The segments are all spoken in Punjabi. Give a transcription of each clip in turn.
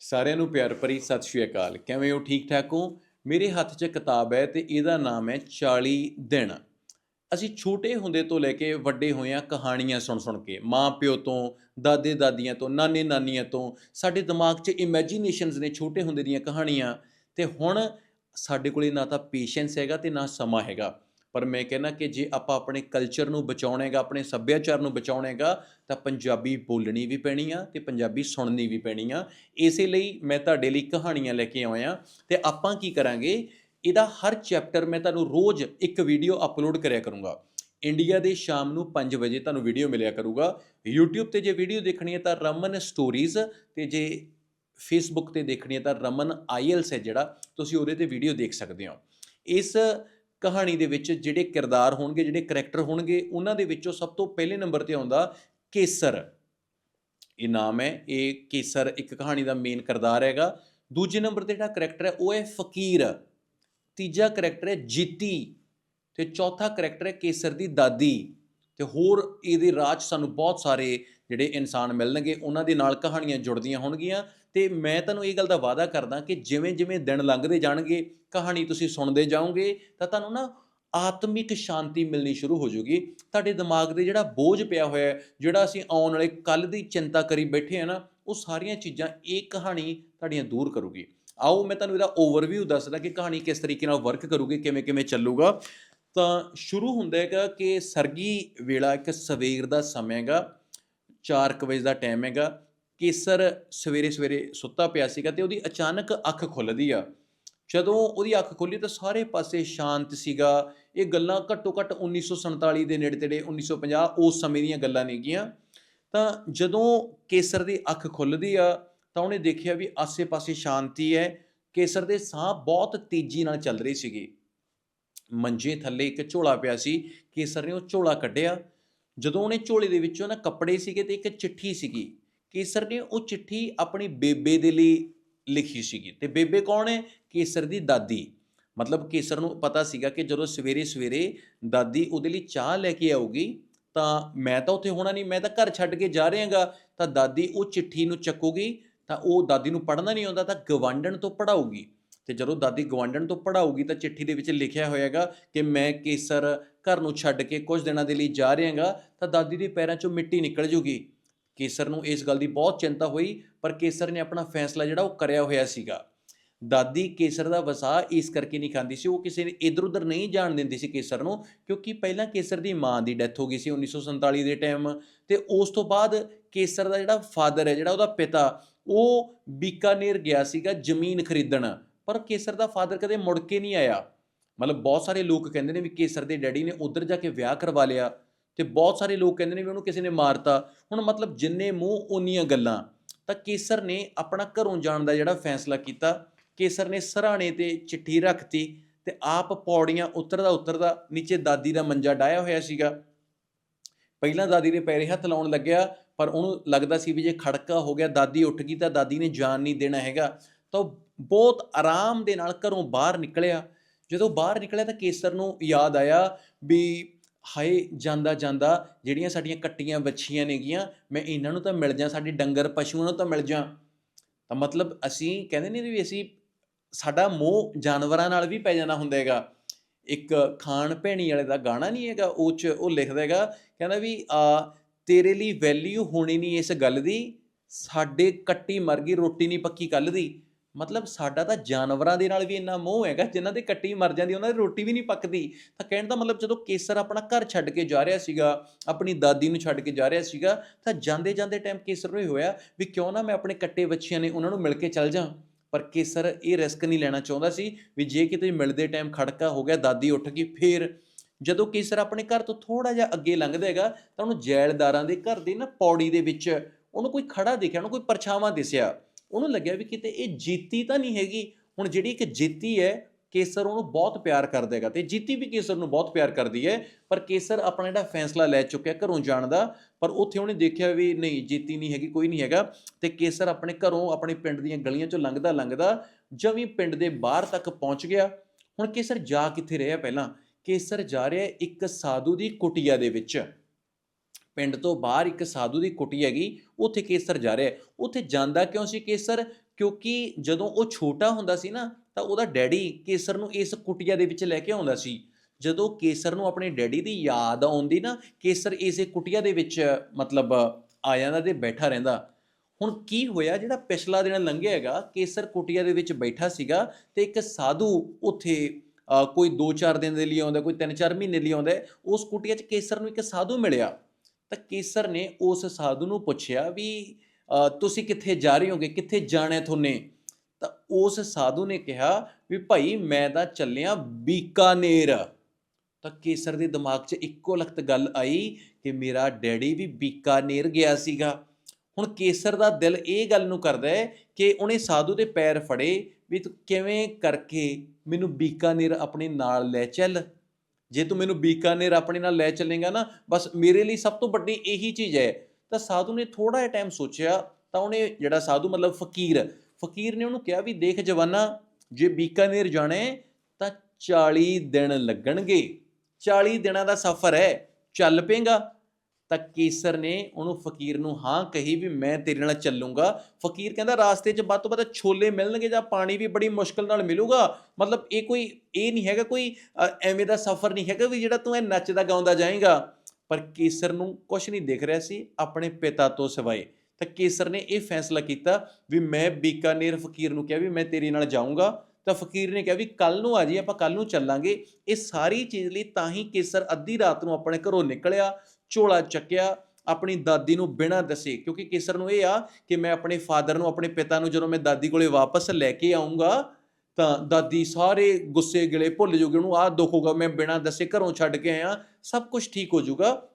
ਸਾਰਿਆਂ ਨੂੰ ਪਿਆਰ ਭਰੀ ਸਤਿ ਸ਼੍ਰੀ ਅਕਾਲ। ਕਿਵੇਂ ਹੋ? ਠੀਕ ਠਾਕ ਹੋ? ਮੇਰੇ ਹੱਥ 'ਚ ਕਿਤਾਬ ਹੈ ਤੇ ਇਹਦਾ ਨਾਮ ਹੈ 40 ਦਿਨ। ਅਸੀਂ ਛੋਟੇ ਹੁੰਦੇ ਤੋਂ ਲੈ ਕੇ ਵੱਡੇ ਹੋਏ ਹਾਂ, ਕਹਾਣੀਆਂ ਸੁਣ ਸੁਣ ਕੇ। ਮਾਂ ਪਿਓ ਤੋਂ, ਦਾਦੇ ਦਾਦੀਆਂ ਤੋਂ, ਨਾਨੇ ਨਾਨੀਆਂ ਤੋਂ, ਸਾਡੇ ਦਿਮਾਗ 'ਚ ਇਮੇਜਿਨੇਸ਼ਨਸ ਨੇ ਛੋਟੇ ਹੁੰਦੇ ਦੀਆਂ ਕਹਾਣੀਆਂ। ਤੇ ਹੁਣ ਸਾਡੇ ਕੋਲੇ ਨਾ ਤਾਂ ਪੇਸ਼ੈਂਸ ਹੈਗਾ ਤੇ ਨਾ ਸਮਾਂ ਹੈਗਾ। ਪਰ ਮੈਂ ਕਹਿੰਦਾ ਕਿ ਜੇ ਆਪਾਂ ਆਪਣੇ ਕਲਚਰ ਨੂੰ ਬਚਾਉਣਾ ਹੈਗਾ ਆਪਣੇ ਸੱਭਿਆਚਾਰ ਨੂੰ ਬਚਾਉਣਾ ਹੈਗਾ ਤਾਂ ਪੰਜਾਬੀ ਬੋਲਣੀ ਵੀ ਪੈਣੀ ਆ ਤੇ ਪੰਜਾਬੀ ਸੁਣਨੀ ਵੀ ਪੈਣੀ ਆ। ਇਸੇ ਲਈ ਮੈਂ ਤੁਹਾਡੇ ਲਈ ਕਹਾਣੀਆਂ ਲੈ ਕੇ ਆਇਆ ਤੇ ਆਪਾਂ ਕੀ ਕਰਾਂਗੇ? ਇਹਦਾ ਹਰ ਚੈਪਟਰ ਮੈਂ ਤੁਹਾਨੂੰ ਰੋਜ਼ ਇੱਕ ਵੀਡੀਓ ਅਪਲੋਡ ਕਰਿਆ ਕਰੂੰਗਾ। ਇੰਡੀਆ ਦੇ ਸ਼ਾਮ ਨੂੰ 5 ਵਜੇ ਤੁਹਾਨੂੰ ਵੀਡੀਓ ਮਿਲਿਆ ਕਰੂਗਾ। YouTube ਤੇ ਜੇ ਵੀਡੀਓ ਦੇਖਣੀ ਹੈ ਤਾਂ ਰਮਨ ਸਟੋਰੀਜ਼ ਤੇ ਜੇ ਫੇਸਬੁੱਕ ਤੇ ਦੇਖਣੀ ਹੈ ਤਾਂ ਰਮਨ ਆਈਐਲਸ ਹੈ ਜਿਹੜਾ, ਤੁਸੀਂ ਉਹਦੇ ਤੇ ਵੀਡੀਓ ਦੇਖ ਸਕਦੇ ਹੋ। ਇਸ ਕਹਾਣੀ ਦੇ ਵਿੱਚ ਜਿਹੜੇ ਕਿਰਦਾਰ ਹੋਣਗੇ, ਜਿਹੜੇ ਕਰੈਕਟਰ ਹੋਣਗੇ, ਉਹਨਾਂ ਦੇ ਵਿੱਚੋਂ ਸਭ ਤੋਂ ਪਹਿਲੇ ਨੰਬਰ ਤੇ ਆਉਂਦਾ ਕੇਸਰ। ਇਹ ਨਾਮ ਹੈ, ਇਹ ਕੇਸਰ ਇੱਕ ਕਹਾਣੀ ਦਾ ਮੇਨ ਕਿਰਦਾਰ ਹੈਗਾ। ਦੂਜੇ ਨੰਬਰ ਤੇ ਜਿਹੜਾ ਕਰੈਕਟਰ ਹੈ, ਉਹ ਹੈ ਫਕੀਰ। ਤੀਜਾ ਕਰੈਕਟਰ ਹੈ ਜੀਤੀ। ਤੇ ਚੌਥਾ ਕਰੈਕਟਰ ਹੈ ਕੇਸਰ ਦੀ ਦਾਦੀ। ਤੇ ਹੋਰ ਇਹਦੇ ਰਾਜ ਸਾਨੂੰ ਬਹੁਤ ਸਾਰੇ ਜਿਹੜੇ ਇਨਸਾਨ ਮਿਲਣਗੇ, ਉਹਨਾਂ ਦੇ ਨਾਲ ਕਹਾਣੀਆਂ ਜੁੜਦੀਆਂ ਹੋਣਗੀਆਂ। ਤੇ ਮੈਂ ਤੁਹਾਨੂੰ ਇਹ ਗੱਲ ਦਾ ਵਾਅਦਾ ਕਰਦਾ ਕਿ ਜਿਵੇਂ ਜਿਵੇਂ ਦਿਨ ਲੰਘਦੇ ਜਾਣਗੇ, ਕਹਾਣੀ ਤੁਸੀਂ ਸੁਣਦੇ ਜਾਓਗੇ, ਤਾਂ ਤੁਹਾਨੂੰ ਨਾ ਆਤਮਿਕ ਸ਼ਾਂਤੀ ਮਿਲਣੀ ਸ਼ੁਰੂ ਹੋ ਜਾਊਗੀ ਤੁਹਾਡੇ ਦਿਮਾਗ ਦੇ ਜਿਹੜਾ ਬੋਝ ਪਿਆ ਹੋਇਆ ਜਿਹੜਾ ਅਸੀਂ ਆਉਣ ਵਾਲੇ ਕੱਲ ਦੀ ਚਿੰਤਾ ਕਰੀ ਬੈਠੇ ਆ ਨਾ, ਉਹ ਸਾਰੀਆਂ ਚੀਜ਼ਾਂ ਇਹ ਕਹਾਣੀ ਤੁਹਾਡੀਆਂ ਦੂਰ ਕਰੂਗੀ। ਆਓ, ਮੈਂ ਤੁਹਾਨੂੰ ਇਹਦਾ ਓਵਰਵਿਊ ਦੱਸਦਾ ਕਿ ਕਹਾਣੀ ਕਿਸ ਤਰੀਕੇ ਨਾਲ ਵਰਕ ਕਰੂਗੀ ਕਿਵੇਂ ਕਿਵੇਂ ਚੱਲੂਗਾ। ਤਾਂ ਸ਼ੁਰੂ ਹੁੰਦਾ ਹੈਗਾ ਕਿ ਸਰਗੀ ਵੇਲਾ ਇੱਕ ਸਵੇਰ ਦਾ ਸਮਾਂ ਹੈਗਾ। 4 ਵਜੇ ਦਾ ਟਾਈਮ ਹੈਗਾ, ਕੇਸਰ ਸਵੇਰੇ ਸਵੇਰੇ ਸੁੱਤਾ ਪਿਆ ਸੀਗਾ ਤੇ ਉਹਦੀ ਅਚਾਨਕ ਅੱਖ ਖੁੱਲਦੀ ਆ। ਜਦੋਂ ਉਹਦੀ ਅੱਖ ਖੁੱਲੀ ਤਾਂ ਸਾਰੇ ਪਾਸੇ ਸ਼ਾਂਤ ਸੀਗਾ। ਇਹ ਗੱਲਾਂ ਘੱਟੋ ਘੱਟ 1947 ਦੇ ਨੇੜੇ ਤੇੜੇ 1950 ਉਸ ਸਮੇਂ ਦੀਆਂ ਗੱਲਾਂ ਨੇਗੀਆਂ ਤਾਂ ਜਦੋਂ ਕੇਸਰ ਦੀ ਅੱਖ ਖੁੱਲਦੀ ਆ, ਤਾਂ ਉਹਨੇ ਦੇਖਿਆ ਵੀ ਆਸੇ-ਪਾਸੇ ਸ਼ਾਂਤੀ ਹੈ। ਕੇਸਰ ਦੇ ਸਾਹ ਬਹੁਤ ਤੇਜ਼ੀ ਨਾਲ ਚੱਲ ਰਹੀ ਸੀਗੀ। ਮੰਜੇ ਥੱਲੇ ਇੱਕ ਝੋਲਾ ਪਿਆ ਸੀ। ਕੇਸਰ ਨੇ ਉਹ ਝੋਲਾ ਕੱਢਿਆ। ਜਦੋਂ ਉਹਨੇ ਝੋਲੇ ਦੇ ਵਿੱਚੋਂ ਨਾ ਕੱਪੜੇ ਸੀਗੇ ਤੇ ਇੱਕ ਚਿੱਠੀ ਸੀਗੀ, ਕੇਸਰ ਨੇ ਉਹ ਚਿੱਠੀ ਆਪਣੀ ਬੇਬੇ ਦੇ ਲਈ ਲਿਖੀ ਸੀਗੀ। ਤੇ ਬੇਬੇ ਕੌਣ ਹੈ? ਕੇਸਰ ਦੀ ਦਾਦੀ। ਮਤਲਬ ਕੇਸਰ ਨੂੰ ਪਤਾ ਸੀਗਾ ਕਿ ਜਦੋਂ ਸਵੇਰੇ ਸਵੇਰੇ ਦਾਦੀ ਉਹਦੇ ਲਈ ਚਾਹ ਲੈ ਕੇ ਆਊਗੀ, ਤਾਂ ਮੈਂ ਤਾਂ ਉੱਥੇ ਹੋਣਾ ਨਹੀਂ, ਮੈਂ ਤਾਂ ਘਰ ਛੱਡ ਕੇ ਜਾ ਰਿਹਾਗਾ। ਤਾਂ ਦਾਦੀ ਉਹ ਚਿੱਠੀ ਨੂੰ ਚੱਕੂਗੀ, ਤਾਂ ਉਹ ਦਾਦੀ ਨੂੰ ਪੜ੍ਹਨਾ ਨਹੀਂ ਆਉਂਦਾ, ਤਾਂ ਗਵਾਂਡਣ ਤੋਂ ਪੜਾਊਗੀ ਤੇ ਜਦੋਂ ਦਾਦੀ ਗਵਾਂਡਣ ਤੋਂ ਪੜਾਊਗੀ ਤਾਂ ਚਿੱਠੀ ਦੇ ਵਿੱਚ ਲਿਖਿਆ ਹੋਇਆਗਾ ਕਿ ਮੈਂ ਕੇਸਰ ਘਰ ਨੂੰ ਛੱਡ ਕੇ ਕੁਝ ਦਿਨਾਂ ਦੇ ਲਈ ਜਾ ਰਿਹਾਗਾ, ਤਾਂ ਦਾਦੀ ਦੇ ਪੈਰਾਂ 'ਚੋਂ ਮਿੱਟੀ ਨਿਕਲ ਜੂਗੀ। ਕੇਸਰ ਨੂੰ ਇਸ ਗੱਲ ਦੀ ਬਹੁਤ ਚਿੰਤਾ ਹੋਈ, ਪਰ ਕੇਸਰ ਨੇ ਆਪਣਾ ਫੈਸਲਾ ਜਿਹੜਾ ਉਹ ਕਰਿਆ ਹੋਇਆ ਸੀਗਾ। ਦਾਦੀ ਕੇਸਰ ਦਾ ਵਸਾ ਇਸ ਕਰਕੇ ਨਹੀਂ ਖਾਂਦੀ ਸੀ, ਉਹ ਕਿਸੇ ਨੇ ਇਧਰ ਉਧਰ ਨਹੀਂ ਜਾਣ ਦਿੰਦੀ ਸੀ ਕੇਸਰ ਨੂੰ, ਕਿਉਂਕਿ ਪਹਿਲਾਂ ਕੇਸਰ ਦੀ ਮਾਂ ਦੀ ਡੈਥ ਹੋ ਗਈ ਸੀ 1947 ਦੇ ਟਾਈਮ। ਤੇ ਉਸ ਤੋਂ ਬਾਅਦ ਕੇਸਰ ਦਾ ਜਿਹੜਾ ਫਾਦਰ ਹੈ, ਜਿਹੜਾ ਉਹਦਾ ਪਿਤਾ, ਉਹ ਬੀਕਾਨੇਰ ਗਿਆ ਸੀਗਾ ਜ਼ਮੀਨ ਖਰੀਦਣ। ਪਰ ਕੇਸਰ ਦਾ ਫਾਦਰ ਕਦੇ ਮੁੜ ਕੇ ਨਹੀਂ ਆਇਆ। ਮਤਲਬ ਬਹੁਤ ਸਾਰੇ ਲੋਕ ਕਹਿੰਦੇ ਨੇ ਵੀ ਕੇਸਰ ਦੇ ਡੈਡੀ ਨੇ ਉਧਰ ਜਾ ਕੇ ਵਿਆਹ ਕਰਵਾ ਲਿਆ ਤੇ ਬਹੁਤ ਸਾਰੇ ਲੋਕ ਕਹਿੰਦੇ ਨੇ ਵੀ ਉਹਨੂੰ ਕਿਸੇ ਨੇ ਮਾਰਤਾ। ਹੁਣ ਮਤਲਬ ਜਿੰਨੇ ਮੂੰਹ ਉਨੀਆਂ ਗੱਲਾਂ, ਤਾਂ ਕੇਸਰ ਨੇ ਆਪਣਾ ਘਰੋਂ ਜਾਣ ਦਾ ਜਿਹੜਾ ਫੈਸਲਾ ਕੀਤਾ, ਕੇਸਰ ਨੇ ਸਰਾਣੇ ਤੇ ਚਿੱਠੀ ਰੱਖਤੀ ਤੇ ਆਪ ਪੌੜੀਆਂ ਉਤਰਦਾ ਉਤਰਦਾ ਨੀਚੇ ਦਾਦੀ ਦਾ ਮੰਜਾ ਡਾਇਆ ਹੋਇਆ ਸੀਗਾ। ਪਹਿਲਾਂ ਦਾਦੀ ਦੇ ਪੈਰੇ ਹੱਥ ਲਾਉਣ ਲੱਗਿਆ, ਪਰ ਉਹਨੂੰ ਲੱਗਦਾ ਸੀ ਵੀ ਜੇ ਖੜਕਾ ਹੋ ਗਿਆ, ਦਾਦੀ ਉੱਠ ਗਈ ਤਾਂ ਦਾਦੀ ਨੇ ਜਾਨ ਨਹੀਂ ਦੇਣਾ ਹੈਗਾ। ਤਾਂ ਉਹ ਬਹੁਤ ਆਰਾਮ ਦੇ ਨਾਲ ਘਰੋਂ ਬਾਹਰ ਨਿਕਲਿਆ। ਜਦੋਂ ਬਾਹਰ ਨਿਕਲਿਆ ਤਾਂ ਕੇਸਰ ਨੂੰ ਯਾਦ ਆਇਆ ਵੀ ਹਾਏ, ਜਾਂਦਾ ਜਾਂਦਾ, ਜਿਹੜੀਆਂ ਸਾਡੀਆਂ ਕੱਟੀਆਂ ਵੱਛੀਆਂ ਨੇਗੀਆਂ, ਮੈਂ ਇਹਨਾਂ ਨੂੰ ਤਾਂ ਮਿਲ ਜਾ, ਸਾਡੇ ਡੰਗਰ ਪਸ਼ੂਆਂ ਨੂੰ ਤਾਂ ਮਿਲ ਜਾ। ਤਾਂ ਮਤਲਬ ਅਸੀਂ ਕਹਿੰਦੇ ਨਹੀਂ ਵੀ ਅਸੀਂ, ਸਾਡਾ ਮੋਹ ਜਾਨਵਰਾਂ ਨਾਲ ਵੀ ਪੈ ਜਾਣਾ ਹੁੰਦਾ ਹੈਗਾ। ਇੱਕ ਖਾਣ ਭੈਣੀ ਵਾਲੇ ਦਾ ਗਾਣਾ ਨਹੀਂ ਹੈਗਾ, ਉਹ ਚ ਉਹ ਲਿਖਦਾ ਹੈਗਾ, ਕਹਿੰਦਾ ਵੀ, ਆ, ਤੇਰੇ ਲਈ ਵੈਲਿਊ ਹੋਣੀ ਨਹੀਂ ਇਸ ਗੱਲ ਦੀ, ਸਾਡੇ ਕੱਟੀ ਮਰ ਗਈ, ਰੋਟੀ ਨਹੀਂ ਪੱਕੀ ਕੱਲ ਦੀ। ਮਤਲਬ ਸਾਡਾ ਤਾਂ ਜਾਨਵਰਾਂ ਦੇ ਨਾਲ ਵੀ ਇੰਨਾ ਮੋਹ ਹੈਗਾ, ਜਿਨ੍ਹਾਂ ਦੇ ਕੱਟੀ ਮਰ ਜਾਂਦੀ, ਉਹਨਾਂ ਦੀ ਰੋਟੀ ਵੀ ਨਹੀਂ ਪੱਕਦੀ। ਤਾਂ ਕਹਿਣ ਦਾ ਮਤਲਬ ਜਦੋਂ ਕੇਸਰ ਆਪਣਾ ਘਰ ਛੱਡ ਕੇ ਜਾ ਰਿਹਾ ਸੀਗਾ, ਆਪਣੀ ਦਾਦੀ ਨੂੰ ਛੱਡ ਕੇ ਜਾ ਰਿਹਾ ਸੀਗਾ, ਤਾਂ ਜਾਂਦੇ ਜਾਂਦੇ ਟਾਈਮ ਕੇਸਰ ਨੂੰ ਇਹ ਹੋਇਆ ਵੀ ਕਿਉਂ ਨਾ ਮੈਂ ਆਪਣੇ ਕੱਟੇ ਬੱਚਿਆਂ ਨੇ ਉਹਨਾਂ ਨੂੰ ਮਿਲ ਕੇ ਚੱਲ ਜਾਂ ਪਰ ਕੇਸਰ ਇਹ ਰਿਸਕ ਨਹੀਂ ਲੈਣਾ ਚਾਹੁੰਦਾ ਸੀ ਵੀ ਜੇ ਕਿਤੇ ਮਿਲਦੇ ਟਾਈਮ ਖੜਕਾ ਹੋ ਗਿਆ, ਦਾਦੀ ਉੱਠ ਗਈ, ਫੇਰ ਜਦੋਂ ਕੇਸਰ ਆਪਣੇ ਘਰ ਤੋਂ ਥੋੜਾ ਜਿਹਾ ਅੱਗੇ ਲੰਘਦਾ ਹੈਗਾ, ਤਾਂ ਉਹਨੂੰ ਜੈਲਦਾਰਾਂ ਦੇ ਘਰ ਦੀ ਨਾ ਪੌੜੀ ਦੇ ਵਿੱਚ ਉਹਨੂੰ ਕੋਈ ਖੜਾ ਦਿਖਿਆ, ਉਹਨੂੰ ਕੋਈ ਪਰਛਾਵਾਂ ਦਿਸਿਆ। ਉਹਨੂੰ ਲੱਗਿਆ ਵੀ ਕਿਤੇ ਇਹ ਜੀਤੀ ਤਾਂ ਨਹੀਂ ਹੈਗੀ। ਹੁਣ ਜਿਹੜੀ ਇੱਕ ਜੀਤੀ ਹੈ, ਕੇਸਰ ਉਹਨੂੰ ਬਹੁਤ ਪਿਆਰ ਕਰਦਾ ਹੈਗਾ ਤੇ ਜੀਤੀ ਵੀ ਕੇਸਰ ਨੂੰ ਬਹੁਤ ਪਿਆਰ ਕਰਦੀ ਹੈ, ਪਰ ਕੇਸਰ ਆਪਣਾ ਜਿਹੜਾ ਫੈਸਲਾ ਲੈ ਚੁੱਕਿਆ ਘਰੋਂ ਜਾਣ ਦਾ, ਪਰ ਉੱਥੇ ਉਹਨੇ ਦੇਖਿਆ ਵੀ ਨਹੀਂ, ਜੀਤੀ ਨਹੀਂ ਹੈਗੀ, ਕੋਈ ਨਹੀਂ ਹੈਗਾ ਤੇ ਕੇਸਰ ਆਪਣੇ ਘਰੋਂ ਆਪਣੇ ਪਿੰਡ ਦੀਆਂ ਗਲੀਆਂ ਚੋਂ ਲੰਘਦਾ ਲੰਘਦਾ ਜਵੀ ਪਿੰਡ ਦੇ ਬਾਹਰ ਤੱਕ ਪਹੁੰਚ ਗਿਆ। ਹੁਣ ਕੇਸਰ ਜਾ ਕਿੱਥੇ ਰਿਹਾ ਪਹਿਲਾਂ? ਕੇਸਰ ਜਾ ਰਿਹਾ ਇੱਕ ਸਾਧੂ ਦੀ ਕੁਟਿਆ ਦੇ ਵਿੱਚ। ਪਿੰਡ ਤੋਂ ਬਾਹਰ ਇੱਕ ਸਾਧੂ ਦੀ ਕੁਟੀ ਹੈਗੀ, ਉੱਥੇ ਕੇਸਰ ਜਾ ਰਿਹਾ ਉੱਥੇ ਜਾਂਦਾ ਕਿਉਂ ਸੀ ਕੇਸਰ? ਕਿਉਂਕਿ ਜਦੋਂ ਉਹ ਛੋਟਾ ਹੁੰਦਾ ਸੀ ਨਾ, ਤਾਂ ਉਹਦਾ ਡੈਡੀ ਕੇਸਰ ਨੂੰ ਇਸ ਕੁਟੀਆ ਦੇ ਵਿੱਚ ਲੈ ਕੇ ਆਉਂਦਾ ਸੀ। ਜਦੋਂ ਕੇਸਰ ਨੂੰ ਆਪਣੇ ਡੈਡੀ ਦੀ ਯਾਦ ਆਉਂਦੀ ਨਾ, ਕੇਸਰ ਇਸੇ ਕੁਟੀਆ ਦੇ ਵਿੱਚ, ਮਤਲਬ, ਆ ਜਾਂਦਾ ਤੇ ਬੈਠਾ ਰਹਿੰਦਾ। ਹੁਣ ਕੀ ਹੋਇਆ, ਜਿਹੜਾ ਪਿਛਲਾ ਦਿਨ ਲੰਘਿਆ ਹੈਗਾ, ਕੇਸਰ ਕੁਟੀਆ ਦੇ ਵਿੱਚ ਬੈਠਾ ਸੀਗਾ ਤੇ ਇੱਕ ਸਾਧੂ ਉੱਥੇ ਕੋਈ 2-4 ਦਿਨ ਦੇ ਲਈ ਆਉਂਦਾ, ਕੋਈ 3-4 ਮਹੀਨੇ ਲਈ ਆਉਂਦਾ ਉਸ ਕੁਟੀਆ 'ਚ ਕੇਸਰ ਨੂੰ ਇੱਕ ਸਾਧੂ ਮਿਲਿਆ। ਤਾਂ ਕੇਸਰ ਨੇ ਉਸ ਸਾਧੂ ਨੂੰ ਪੁੱਛਿਆ ਵੀ ਤੁਸੀਂ ਕਿੱਥੇ ਜਾ ਰਹੇ ਹੋਗੇ? ਕਿੱਥੇ ਜਾਣਾ ਤੁਹਾਨੇ? ਤਾਂ ਉਸ ਸਾਧੂ ਨੇ ਕਿਹਾ ਵੀ ਭਾਈ ਮੈਂ ਤਾਂ ਚੱਲਿਆ ਬੀਕਾਨੇਰ। ਤਾਂ ਕੇਸਰ ਦੇ ਦਿਮਾਗ 'ਚ ਇੱਕੋ ਲਖਤ ਗੱਲ ਆਈ ਕਿ ਮੇਰਾ ਡੈਡੀ ਵੀ ਬੀਕਾਨੇਰ ਗਿਆ ਸੀਗਾ। ਹੁਣ ਕੇਸਰ ਦਾ ਦਿਲ ਇਹ ਗੱਲ ਨੂੰ ਕਰਦਾ ਹੈ ਕਿ ਉਹਨੇ ਸਾਧੂ ਦੇ ਪੈਰ ਫੜੇ ਵੀ ਤੂੰ ਕਿਵੇਂ ਕਰਕੇ ਮੈਨੂੰ ਬੀਕਾਨੇਰ ਆਪਣੇ ਨਾਲ ਲੈ ਚੱਲ? ਜੇ ਤੂੰ ਮੈਨੂੰ ਬੀਕਾਨੇਰ ਆਪਣੇ ਨਾਲ ਲੈ ਚੱਲੇਗਾ ਨਾ, ਬਸ ਮੇਰੇ ਲਈ ਸਭ ਤੋਂ ਵੱਡੀ ਇਹੀ ਚੀਜ਼ ਹੈ। ਤਾਂ ਸਾਧੂ ਨੇ ਥੋੜਾ ਜਿਹਾ ਟਾਈਮ ਸੋਚਿਆ, ਤਾਂ ਉਹਨੇ ਜਿਹੜਾ ਸਾਧੂ ਮਤਲਬ ਫਕੀਰ ਫਕੀਰ ਨੇ ਉਹਨੂੰ ਕਿਹਾ ਵੀ ਦੇਖ ਜਵਾਨਾ, ਜੇ ਬੀਕਾਨੇਰ ਜਾਣਾ ਤਾਂ 40 ਦਿਨ ਲੱਗਣਗੇ। 40 ਦਿਨਾਂ ਦਾ ਸਫ਼ਰ ਹੈ, ਚੱਲ ਪੇਗਾ ਤਾਂ ਕੇਸਰ ਨੇ ਉਹਨੂੰ ਫਕੀਰ ਨੂੰ, ਹਾਂ, ਕਹੀ ਵੀ ਮੈਂ ਤੇਰੇ ਨਾਲ ਚੱਲੂੰਗਾ। ਫਕੀਰ ਕਹਿੰਦਾ, ਰਾਸਤੇ 'ਚ ਵੱਧ ਤੋਂ ਵੱਧ ਛੋਲੇ ਮਿਲਣਗੇ ਜਾਂ ਪਾਣੀ ਵੀ ਬੜੀ ਮੁਸ਼ਕਲ ਨਾਲ ਮਿਲੂਗਾ। ਮਤਲਬ ਇਹ ਕੋਈ, ਇਹ ਨਹੀਂ ਹੈਗਾ ਕੋਈ ਐਵੇਂ ਦਾ ਸਫ਼ਰ ਨਹੀਂ ਹੈਗਾ ਵੀ ਜਿਹੜਾ ਤੂੰ ਇਹ ਨੱਚਦਾ, ਗਾਉਂਦਾ ਜਾਏਗਾ। ਪਰ ਕੇਸਰ ਨੂੰ ਕੁਝ ਨਹੀਂ ਦਿਖ ਰਿਹਾ ਸੀ ਆਪਣੇ ਪਿਤਾ ਤੋਂ ਸਿਵਾਏ। ਤਾਂ ਕੇਸਰ ਨੇ ਇਹ ਫੈਸਲਾ ਕੀਤਾ ਵੀ ਮੈਂ ਬੀਕਾਨੇਰ ਫਕੀਰ ਨੂੰ ਕਿਹਾ ਵੀ ਮੈਂ ਤੇਰੇ ਨਾਲ ਜਾਊਂਗਾ। ਤਾਂ ਫਕੀਰ ਨੇ ਕਿਹਾ ਵੀ ਕੱਲ ਨੂੰ ਆ ਜੀ ਆਪਾਂ ਕੱਲ ਨੂੰ ਚੱਲਾਂਗੇ। ਇਹ ਸਾਰੀ ਚੀਜ਼ ਲਈ ਤਾਂ ਹੀ ਕੇਸਰ ਅੱਧੀ ਰਾਤ ਨੂੰ ਆਪਣੇ ਘਰੋਂ ਨਿਕਲਿਆ। ਝੋਲਾ ਚੱਕਿਆ, ਆਪਣੀ ਦਾਦੀ ਨੂੰ ਬਿਨਾਂ ਦੱਸੇ। ਕਿਉਂਕਿ ਕੇਸਰ ਨੂੰ ਇਹ ਆ ਕਿ ਮੈਂ ਆਪਣੇ ਫਾਦਰ ਨੂੰ, ਆਪਣੇ ਪਿਤਾ ਨੂੰ ਜਦੋਂ ਮੈਂ ਦਾਦੀ ਕੋਲੇ ਵਾਪਸ ਲੈ ਕੇ ਆਉਂਗਾ ਤਾਂ ਦਾਦੀ ਸਾਰੇ ਗੁੱਸੇ ਗਿਲੇ ਭੁੱਲ ਜੂਗੀ। ਉਹਨੂੰ ਆਹ ਦੁੱਖ ਹੋਗਾ ਮੈਂ ਬਿਨਾਂ ਦੱਸੇ ਘਰੋਂ ਛੱਡ ਕੇ ਆਇਆ, ਸਭ ਕੁਝ ਠੀਕ ਹੋ ਜਾਊਗਾ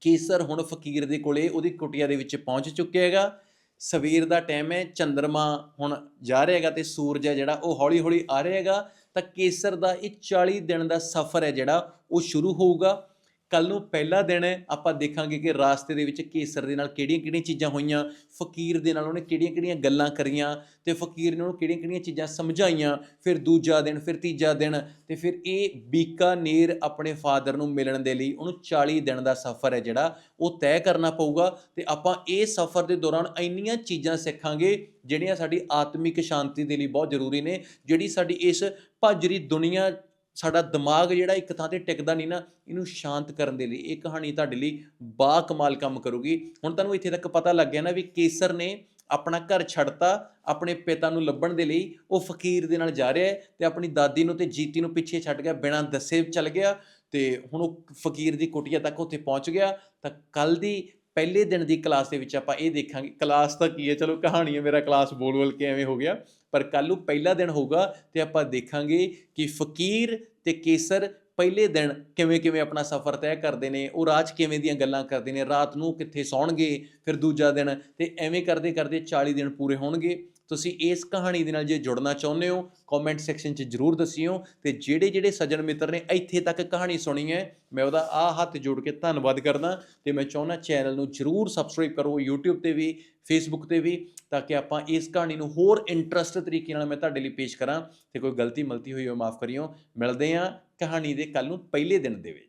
ਕੇਸਰ ਹੁਣ ਫਕੀਰ ਦੇ ਕੋਲੇ, ਉਹਦੀ ਕੁਟੀਆ ਦੇ ਵਿੱਚ ਪਹੁੰਚ ਚੁੱਕਿਆ ਹੈਗਾ। ਸਵੇਰ ਦਾ ਟਾਈਮ ਹੈ, ਚੰਦਰਮਾ ਹੁਣ ਜਾ ਰਿਹਾ ਹੈਗਾ ਤੇ ਸੂਰਜ ਹੈ ਜਿਹੜਾ, ਉਹ ਹੌਲੀ ਹੌਲੀ ਆ ਰਿਹਾ ਹੈਗਾ। ਤਾਂ ਕੇਸਰ ਦਾ ਇਹ 40 ਦਿਨ ਦਾ ਸਫ਼ਰ ਹੈ ਜਿਹੜਾ, ਉਹ ਸ਼ੁਰੂ ਹੋਊਗਾ। ਕੱਲ ਨੂੰ ਪਹਿਲਾ ਦਿਨ ਹੈ, ਆਪਾਂ ਦੇਖਾਂਗੇ ਕਿ ਰਾਸਤੇ ਦੇ ਵਿੱਚ ਕੇਸਰ ਦੇ ਨਾਲ ਕਿਹੜੀਆਂ-ਕਿਹੜੀਆਂ ਚੀਜ਼ਾਂ ਹੋਈਆਂ, ਫਕੀਰ ਦੇ ਨਾਲ ਉਹਨੇ ਕਿਹੜੀਆਂ-ਕਿਹੜੀਆਂ ਗੱਲਾਂ ਕਰੀਆਂ ਤੇ ਫਕੀਰ ਨੇ ਉਹਨੂੰ ਕਿਹੜੀਆਂ-ਕਿਹੜੀਆਂ ਚੀਜ਼ਾਂ ਸਮਝਾਈਆਂ, ਫਿਰ ਦੂਜਾ ਦਿਨ, ਫਿਰ ਤੀਜਾ ਦਿਨ ਤੇ ਫਿਰ ਇਹ ਬੀਕਾਨੇਰ ਆਪਣੇ ਫਾਦਰ ਨੂੰ ਮਿਲਣ ਦੇ ਲਈ ਉਹਨੂੰ 40 ਦਿਨ ਦਾ ਸਫ਼ਰ ਹੈ ਜਿਹੜਾ, ਉਹ ਤੈਅ ਕਰਨਾ ਪਊਗਾ ਤੇ ਆਪਾਂ ਇਹ ਸਫ਼ਰ ਦੇ ਦੌਰਾਨ ਇੰਨੀਆਂ ਚੀਜ਼ਾਂ ਸਿੱਖਾਂਗੇ ਜਿਹੜੀਆਂ ਸਾਡੀ ਆਤਮਿਕ ਸ਼ਾਂਤੀ ਦੇ ਲਈ ਬਹੁਤ ਜ਼ਰੂਰੀ ਨੇ, ਜਿਹੜੀ ਸਾਡੀ ਇਸ ਭੱਜਰੀ ਦੁਨੀਆ ਸਾਡਾ ਦਿਮਾਗ ਜਿਹੜਾ ਇੱਕ ਥਾਂ ਤੇ ਟਿਕਦਾ ਨਹੀਂ ਨਾ, ਇਹਨੂੰ ਸ਼ਾਂਤ ਕਰਨ ਦੇ ਲਈ, ਇਹ ਕਹਾਣੀ ਤੁਹਾਡੇ ਲਈ ਬਾ ਕਮਾਲ ਕੰਮ ਕਰੂਗੀ। ਹੁਣ ਤੁਹਾਨੂੰ ਇੱਥੇ ਤੱਕ ਪਤਾ ਲੱਗ ਗਿਆ ਨਾ ਵੀ ਕੇਸਰ ਨੇ ਆਪਣਾ ਘਰ ਛੱਡਤਾ, ਆਪਣੇ ਪਿਤਾ ਨੂੰ ਲੱਭਣ ਦੇ ਲਈ, ਉਹ ਫਕੀਰ ਦੇ ਨਾਲ ਜਾ ਰਿਹਾ ਹੈ ਤੇ ਆਪਣੀ ਦਾਦੀ ਨੂੰ ਤੇ ਜੀਤੀ ਨੂੰ ਪਿੱਛੇ ਛੱਡ ਗਿਆ, ਬਿਨਾਂ ਦੱਸੇ ਚੱਲ ਗਿਆ ਤੇ ਹੁਣ ਉਹ ਫਕੀਰ ਦੀ ਕੁਟੀਆ ਤੱਕ ਉੱਥੇ ਪਹੁੰਚ ਗਿਆ। ਤਾਂ ਕੱਲ ਦੀ ਪਹਿਲੇ ਦਿਨ ਦੀ ਕਲਾਸ ਦੇ ਵਿੱਚ ਆਪਾਂ ਇਹ ਦੇਖਾਂਗੇ, ਕਲਾਸ ਤਾਂ ਕੀ ਹੈ? ਚਲੋ ਕਹਾਣੀ ਹੈ, ਮੇਰਾ ਕਲਾਸ ਬੋਲ ਬੋਲ ਕੇ ਐਵੇਂ ਹੋ ਗਿਆ। ਪਰ ਕੱਲ ਨੂੰ ਪਹਿਲਾ ਦਿਨ ਹੋਊਗਾ ਤੇ ਆਪਾਂ ਦੇਖਾਂਗੇ ਕਿ ਫਕੀਰ ਤੇ ਕੇਸਰ ਪਹਿਲੇ ਦਿਨ ਕਿਵੇਂ ਕਿਵੇਂ ਆਪਣਾ ਸਫ਼ਰ ਤੈਅ ਕਰਦੇ ਨੇ, ਉਹ ਰਾਜ ਕਿਵੇਂ ਦੀਆਂ ਗੱਲਾਂ ਕਰਦੇ ਨੇ, ਰਾਤ ਨੂੰ ਕਿੱਥੇ ਸੌਣਗੇ, ਫਿਰ ਦੂਜਾ ਦਿਨ ਤੇ ਐਵੇਂ ਕਰਦੇ ਕਰਦੇ 40 ਦਿਨ ਪੂਰੇ ਹੋਣਗੇ। ਤੁਸੀਂ ਇਸ ਕਹਾਣੀ ਦੇ ਨਾਲ ਜੇ ਜੁੜਨਾ ਚਾਹੁੰਦੇ ਹੋ ਕਮੈਂਟ ਸੈਕਸ਼ਨ 'ਚ ਜਰੂਰ ਦੱਸਿਓ ਤੇ ਜਿਹੜੇ ਜਿਹੜੇ ਸੱਜਣ ਮਿੱਤਰ ਨੇ ਇੱਥੇ ਤੱਕ ਕਹਾਣੀ ਸੁਣੀ ਹੈ, ਮੈਂ ਉਹਦਾ ਆ ਹੱਥ ਜੋੜ ਕੇ ਧੰਨਵਾਦ ਕਰਦਾ ਤੇ ਮੈਂ ਚਾਹੁੰਦਾ ਚੈਨਲ ਨੂੰ ਜਰੂਰ ਸਬਸਕ੍ਰਾਈਬ ਕਰੋ, YouTube ਤੇ ਵੀ, Facebook ਤੇ ਵੀ, ਤਾਂ ਕਿ ਆਪਾਂ ਇਸ ਕਹਾਣੀ ਨੂੰ ਹੋਰ ਇੰਟਰਸਟ ਤਰੀਕੇ ਨਾਲ ਮੈਂ ਤੁਹਾਡੇ ਲਈ ਪੇਸ਼ ਕਰਾਂ ਤੇ ਕੋਈ ਗਲਤੀ ਮਲਤੀ ਹੋਈ ਹੋਵੇ ਮਾਫ ਕਰਿਓ। ਮਿਲਦੇ ਹਾਂ ਕਹਾਣੀ ਦੇ ਕੱਲ ਨੂੰ ਪਹਿਲੇ ਦਿਨ ਦੇ ਵਿੱਚ।